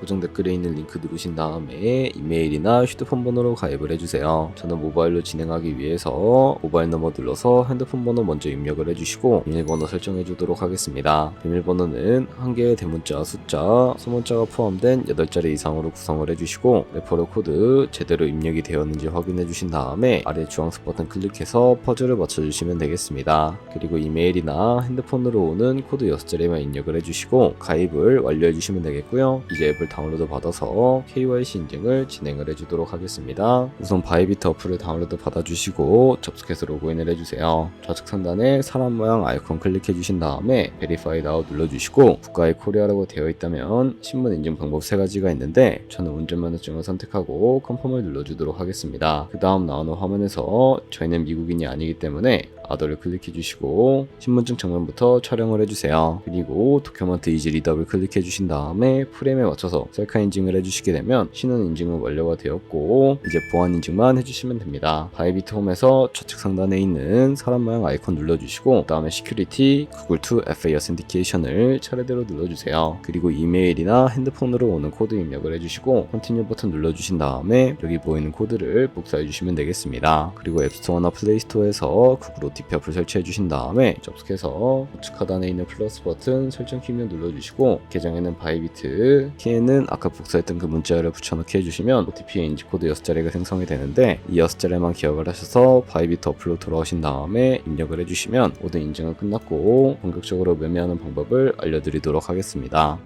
고정 댓글에 있는 링크 누르신 다음에 이메일이나 휴대폰 번호로 가입을 해주세요. 저는 모바일로 진행하기 위해서 모바일 넘버 눌러서 핸드폰 번호 먼저 입력을 해주시고 비밀번호 설정해 주도록 하겠습니다. 비밀번호는 한 개의 대문자, 숫자, 소문자가 포함된 8자리 이상으로 구성을 해주시고 레퍼럴 코드 제대로 입력이 되었는지 확인해 주신 다음에 아래 주황색 버튼 클릭해서 퍼즐을 맞춰주시면 되겠습니다. 그리고 이메일이나 핸드폰으로 오는 코드 6자리만 입력을 해주시고 가입을 완료해 주시면 되겠고요. 이제 앱을 다운로드 받아서 KYC 인증을 진행을 해주도록 하겠습니다. 우선 바이비트 어플을 다운로드 받아주시고 접속해서 로그인을 해주세요. 좌측 상단에 사람 모양 아이콘 클릭해 주신 다음에 베리파이 나우 눌러주시고 국가의 코리아라고 되어 있다면 신분 인증 방법 세 가지가 있는데 저는 운전면허증을 선택하고 컨펌을 눌러주도록 하겠습니다. 그 다음 나오는 화면에서 저희는 미국인이 아니기 때문에 아더를 클릭해 주시고 신분증 정면부터 촬영을 해주세요. 그리고 도큐먼트 이지 리더블 클릭해 주신 다음에 프레임에 맞춰서 셀카 인증을 해주시게 되면 신원 인증은 완료가 되었고 이제 보안 인증만 해주시면 됩니다. 바이비트 홈에서 좌측 상단에 있는 사람 모양 아이콘 눌러주시고 그 다음에 시큐리티 구글 투 FA 어센티케이션을 차례대로 눌러주세요. 그리고 이메일이나 핸드폰으로 오는 코드 입력을 해주시고 컨티뉴 버튼 눌러주신 다음에 여기 보이는 코드를 복사해 주시면 되겠습니다. 그리고 앱스토어나 플레이스토어에서 구글 OTP 어플 설치해 주신 다음에 접속해서 우측 하단에 있는 플러스 버튼 설정 키면 눌러주시고 계정에는 바이비트 키 에는 아까 복사했던 그 문자를 붙여넣기 해주시면 OTP의 인지 코드 6자리가 생성이 되는데 이 6자리만 기억을 하셔서 바이비트 어플로 돌아오신 다음에 입력을 해주시면 모든 인증은 끝났고 본격적으로 매매하는 방법을 알려드리도록 하겠습니다.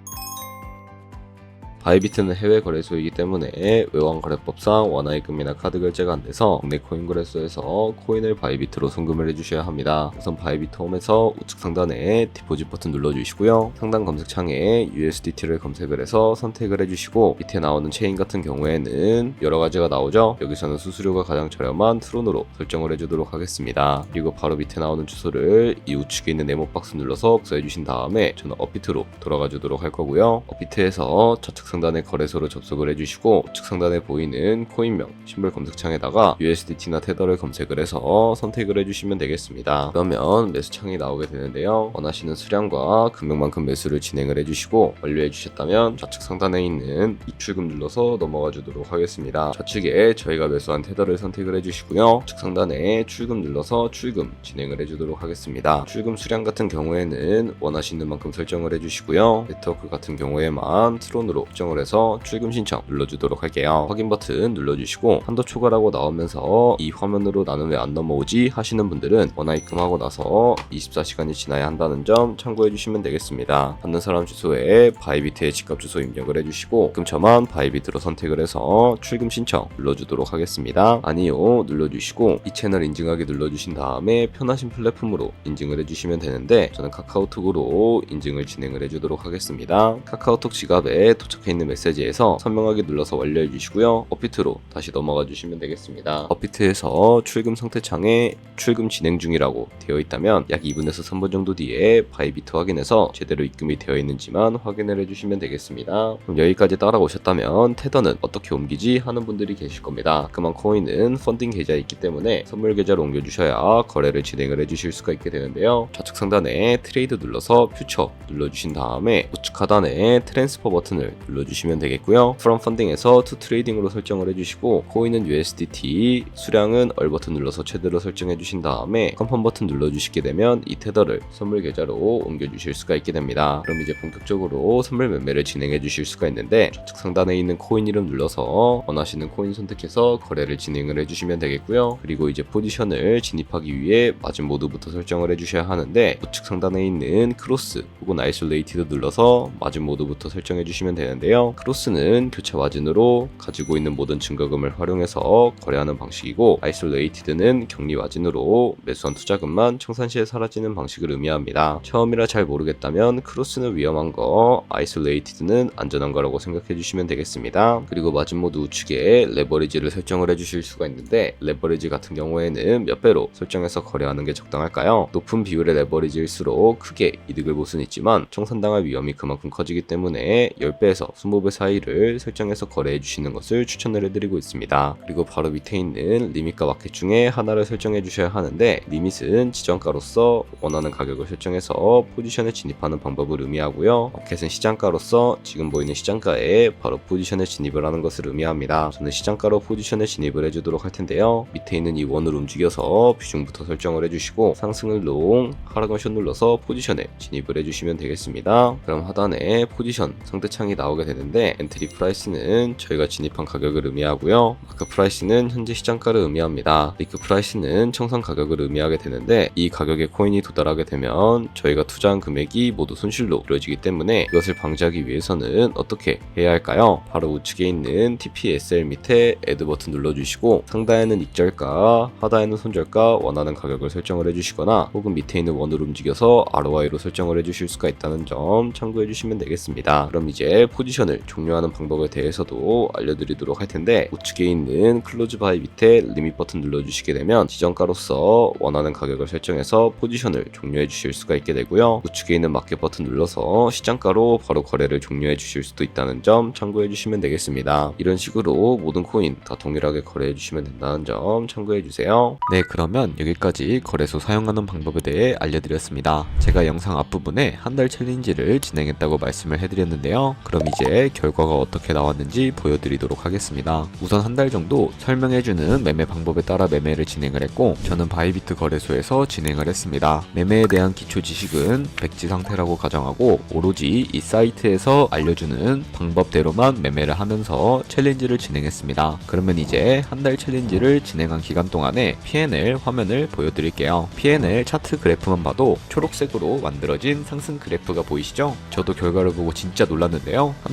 바이비트는 해외 거래소이기 때문에 외환거래법상 원화입금이나 카드 결제가 안 돼서 국내 코인 거래소에서 코인을 바이비트로 송금을 해주셔야 합니다. 우선 바이비트 홈에서 우측 상단에 디포짓 버튼 눌러주시고요. 상단 검색창에 USDT를 검색을 해서 선택을 해주시고 밑에 나오는 체인 같은 경우에는 여러 가지가 나오죠. 여기서는 수수료가 가장 저렴한 트론으로 설정을 해주도록 하겠습니다. 그리고 바로 밑에 나오는 주소를 이 우측에 있는 네모 박스 눌러서 복사해 주신 다음에 저는 업비트로 돌아가 주도록 할 거고요. 업비트에서 좌측 상단의 거래소로 접속을 해주시고 우측 상단에 보이는 코인명 심벌 검색창에다가 USDT나 테더를 검색을 해서 선택을 해주시면 되겠습니다. 그러면 매수창이 나오게 되는데요. 원하시는 수량과 금액만큼 매수를 진행을 해주시고 완료해 주셨다면 좌측 상단에 있는 입출금 눌러서 넘어가 주도록 하겠습니다. 좌측에 저희가 매수한 테더를 선택을 해주시고요. 우측 상단에 출금 눌러서 출금 진행을 해주도록 하겠습니다. 출금 수량 같은 경우에는 원하시는 만큼 설정을 해주시고요. 네트워크 같은 경우에만 트론으로 설정을 해서 출금 신청 눌러주도록 할게요. 확인 버튼 눌러주시고 한도 초과라고 나오면서 이 화면으로 나는 왜 안 넘어오지 하시는 분들은 원화 입금하고 나서 24시간이 지나야 한다는 점 참고해 주시면 되겠습니다. 받는 사람 주소에 바이비트의 직업 주소 입력을 해주시고 입금처만 바이비트로 선택을 해서 출금 신청 눌러주도록 하겠습니다. 아니요 눌러주시고 이 채널 인증하기 눌러주신 다음에 편하신 플랫폼으로 인증을 해주시면 되는데 저는 카카오톡으로 인증을 진행을 해주도록 하겠습니다. 카카오톡 지갑에 도착해 있는 메시지에서 선명하게 눌러서 완료해 주시고요. 업비트로 다시 넘어가 주시면 되겠습니다. 업비트에서 출금 상태 창에 출금 진행 중이라고 되어 있다면 약 2분에서 3분 정도 뒤에 바이비트 확인해서 제대로 입금이 되어 있는지만 확인을 해주시면 되겠습니다. 그럼 여기까지 따라오셨다면 테더는 어떻게 옮기지 하는 분들이 계실 겁니다. 그만 코인은 펀딩 계좌에 있기 때문에 선물 계좌로 옮겨주셔야 거래를 진행을 해주실 수가 있게 되는데요. 좌측 상단에 트레이드 눌러서 퓨처 눌러주신 다음에 우측 하단에 트랜스퍼 버튼을 눌러 주시면 되겠고요. 프롬 펀딩에서 투 트레이딩으로 설정을 해주시고 코인은 USDT, 수량은 얼 버튼 눌러서 최대로 설정해 주신 다음에 컨펌 버튼 눌러주시게 되면 이 테더를 선물 계좌로 옮겨 주실 수가 있게 됩니다. 그럼 이제 본격적으로 선물 매매를 진행해 주실 수가 있는데 좌측 상단에 있는 코인 이름 눌러서 원하시는 코인 선택해서 거래를 진행을 해주시면 되겠고요. 그리고 이제 포지션을 진입하기 위해 마진 모드부터 설정을 해주셔야 하는데 우측 상단에 있는 크로스 혹은 아이솔레이티드 눌러서 마진 모드부터 설정해 주시면 되는데요. 크로스는 교체 마진으로 가지고 있는 모든 증거금을 활용해서 거래하는 방식이고 아이솔레이티드는 격리 마진으로 매수한 투자금만 청산 시에 사라지는 방식을 의미합니다. 처음이라 잘 모르겠다면 크로스는 위험한 거, 아이솔레이티드는 안전한 거라고 생각해 주시면 되겠습니다. 그리고 마진 모드 우측에 레버리지를 설정을 해 주실 수가 있는데 레버리지 같은 경우에는 몇 배로 설정해서 거래하는 게 적당할까요? 높은 비율의 레버리지일수록 크게 이득을 볼 수는 있지만 청산당할 위험이 그만큼 커지기 때문에 10배에서 20배 사이를 설정해서 거래해 주시는 것을 추천을 해드리고 있습니다. 그리고 바로 밑에 있는 리밋과 마켓 중에 하나를 설정해 주셔야 하는데 리밋은 지정가로서 원하는 가격을 설정해서 포지션에 진입하는 방법을 의미하고요. 마켓은 시장가로서 지금 보이는 시장가에 바로 포지션에 진입을 하는 것을 의미합니다. 저는 시장가로 포지션에 진입을 해주도록 할 텐데요. 밑에 있는 이 원을 움직여서 비중부터 설정을 해주시고 상승을 롱, 하락을 숏 눌러서 포지션에 진입을 해주시면 되겠습니다. 그럼 하단에 포지션 상대창이 나오게 되는데 엔트리 프라이스는 저희가 진입한 가격을 의미하고요. 마크 프라이스는 현재 시장가를 의미합니다. 리크 프라이스는 청산 가격을 의미하게 되는데 이 가격에 코인이 도달하게 되면 저희가 투자한 금액이 모두 손실로 이루어지기 때문에 이것을 방지하기 위해서는 어떻게 해야 할까요? 바로 우측에 있는 TPSL 밑에 애드 버튼 눌러주시고 상단에는 익절가, 하단에는 손절가 원하는 가격을 설정을 해주시거나 혹은 밑에 있는 원을 움직여서 ROI로 설정을 해주실 수가 있다는 점 참고해 주시면 되겠습니다. 그럼 이제 포지션 을 종료하는 방법에 대해서도 알려드리도록 할 텐데 우측에 있는 클로즈 바이 밑에 리밋 버튼 눌러주시게 되면 지정가로서 원하는 가격을 설정해서 포지션을 종료해 주실 수가 있게 되고요. 우측에 있는 마켓 버튼 눌러서 시장가로 바로 거래를 종료해 주실 수도 있다는 점 참고해 주시면 되겠습니다. 이런 식으로 모든 코인 다 동일하게 거래해 주시면 된다는 점 참고해 주세요. 네, 그러면 여기까지 거래소 사용하는 방법에 대해 알려드렸습니다. 제가 영상 앞부분에 한 달 챌린지를 진행했다고 말씀을 해드렸는데요. 그럼 이제 결과가 어떻게 나왔는지 보여드리도록 하겠습니다. 우선 한 달 정도 설명해주는 매매 방법에 따라 매매를 진행을 했고, 저는 바이비트 거래소에서 진행을 했습니다. 매매에 대한 기초 지식은 백지 상태라고 가정하고, 오로지 이 사이트에서 알려주는 방법대로만 매매를 하면서 챌린지를 진행했습니다. 그러면 이제 한 달 챌린지를 진행한 기간 동안에 PNL 화면을 보여드릴게요. PNL 차트 그래프만 봐도 초록색으로 만들어진 상승 그래프가 보이시죠? 저도 결과를 보고 진짜 놀랐는데요. 한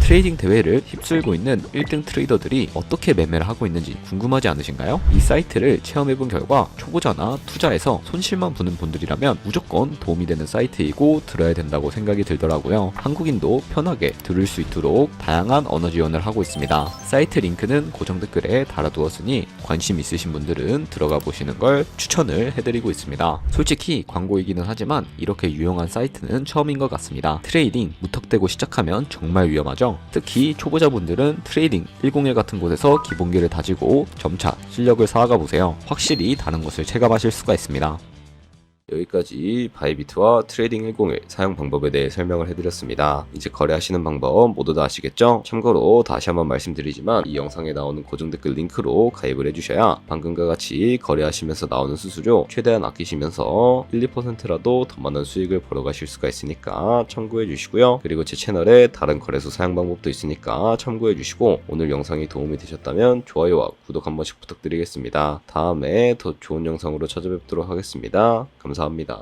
트레이딩 대회를 휩쓸고 있는 1등 트레이더들이 어떻게 매매를 하고 있는지 궁금하지 않으신가요? 이 사이트를 체험해본 결과 초보자나 투자에서 손실만 보는 분들이라면 무조건 도움이 되는 사이트이고 들어야 된다고 생각이 들더라고요. 한국인도 편하게 들을 수 있도록 다양한 언어 지원을 하고 있습니다. 사이트 링크는 고정 댓글에 달아두었으니 관심 있으신 분들은 들어가 보시는 걸 추천을 해드리고 있습니다. 솔직히 광고이기는 하지만 이렇게 유용한 사이트는 처음인 것 같습니다. 트레이딩 무턱대고 시작하면 정말 위험하죠. 특히 초보자분들은 트레이딩 101 같은 곳에서 기본기를 다지고 점차 실력을 쌓아가 보세요. 확실히 다른 것을 체감하실 수가 있습니다. 여기까지 바이비트와 트레이딩 101 사용 방법에 대해 설명을 해드렸습니다. 이제 거래하시는 방법 모두 다 아시겠죠? 참고로 다시 한번 말씀드리지만 이 영상에 나오는 고정 댓글 링크로 가입을 해주셔야 방금과 같이 거래하시면서 나오는 수수료 최대한 아끼시면서 1, 2%라도 더 많은 수익을 벌어가실 수가 있으니까 참고해 주시고요. 그리고 제 채널에 다른 거래소 사용 방법도 있으니까 참고해 주시고 오늘 영상이 도움이 되셨다면 좋아요와 구독 한 번씩 부탁드리겠습니다. 다음에 더 좋은 영상으로 찾아뵙도록 하겠습니다. 감사합니다.